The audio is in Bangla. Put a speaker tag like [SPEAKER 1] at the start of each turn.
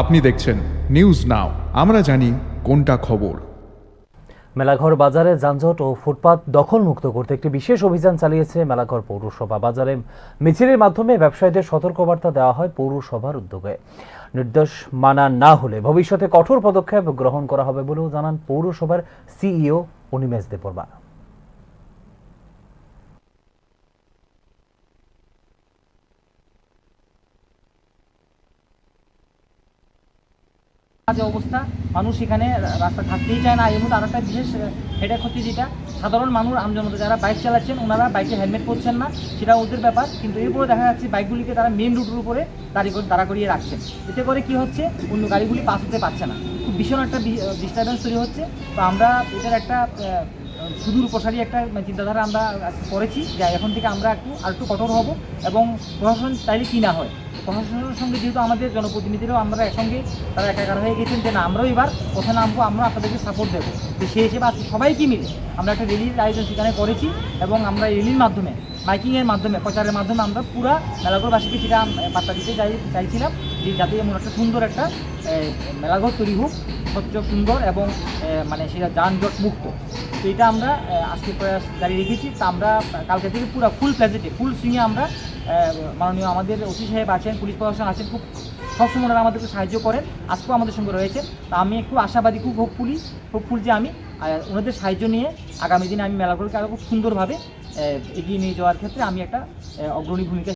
[SPEAKER 1] আপনি দেখছেন নিউজ নাও আমরা জানি কোনটা খবর।
[SPEAKER 2] মেলাঘর বাজারে যানজট ও ফুটপাত দখলমুক্ত করতে একটি বিশেষ অভিযান চালিয়েছে মেলাঘর পৌরসভা বাজারে। মিছিলের মাধ্যমে ব্যবসায়ীদের সতর্কবার্তা দেওয়া হয় পৌরসভার উদ্যোগে। নির্দেশ মানা না হলে ভবিষ্যতে কঠোর পদক্ষেপ গ্রহণ করা হবে বলেও জানান পৌরসভার সিইও অনিমেষ দেববর্মা।
[SPEAKER 3] যে অবস্থা। মানুষ এখানে রাস্তা থাকতেই চায় না। এর মধ্যে আরেকটা বিশেষ হেডেক হচ্ছে যেটা, সাধারণ মানুষ আমজনতা যারা বাইক চালাচ্ছেন, ওনারা বাইকে হেলমেট পরছেন না সেটা ওদের ব্যাপার। কিন্তু এরপরে দেখা যাচ্ছে বাইকগুলিকে তারা মেন রুটের উপরে দাঁড়িয়ে দাঁড়া করিয়ে রাখছেন এতে করে কি হচ্ছে, অন্য গাড়িগুলি পাস হতে পারছে না। খুব ভীষণ একটা ডিস্টারবেন্স তৈরি হচ্ছে। তো আমরা এটার একটা সুদূর প্রসারী একটা চিন্তাধারা আমরা করেছি যে এখন থেকে আমরা একটু, আর একটু কঠোর হব এবং প্রশাসন চাইলে কি না হয়। প্রশাসনের সঙ্গে যেহেতু আমাদের জনপ্রতিনিধিরাও আমরা একসঙ্গে তারা একাকার হয়ে গেছেন যে না, আমরাও এবার কথা নামবো, আমরা আপনাদেরকে সাপোর্ট দেবো। তো সেই হিসেবে আজকে সবাইকে মিলে আমরা একটা র্যালির আয়োজন সেখানে করেছি এবং আমরা রেলির মাধ্যমে মাইকিংয়ের মাধ্যমে, প্রচারের মাধ্যমে আমরা পুরা মেলাঘরবাসীকে সেটা বার্তা দিতে চাই, চাইছিলাম যে যাতে এমন একটা সুন্দর একটা মেলাঘর তৈরি হোক, স্বচ্ছ, সুন্দর এবং মানে সেটা যানজট মুক্ত। তো এটা আমরা আজকে প্রয়াস জারি রেখেছি। তা আমরা, কালকে থেকে পুরো ফুল প্লেজেটে ফুল সুইংয়ে আমরা মাননীয় আমাদের ওসি সাহেব আছেন, পুলিশ প্রশাসন আছেন, খুব সবসময় ওনারা আমাদেরকে সাহায্য করেন, আজকেও আমাদের সঙ্গে রয়েছে। তা আমি একটু আশাবাদী, খুব হোপফুলি হোপফুল যে আমি ওনাদের সাহায্য নিয়ে আগামী দিনে আমি মেলাগুলোকে আরও খুব সুন্দরভাবে এগিয়ে নিয়ে যাওয়ার ক্ষেত্রে আমি একটা অগ্রণী ভূমিকা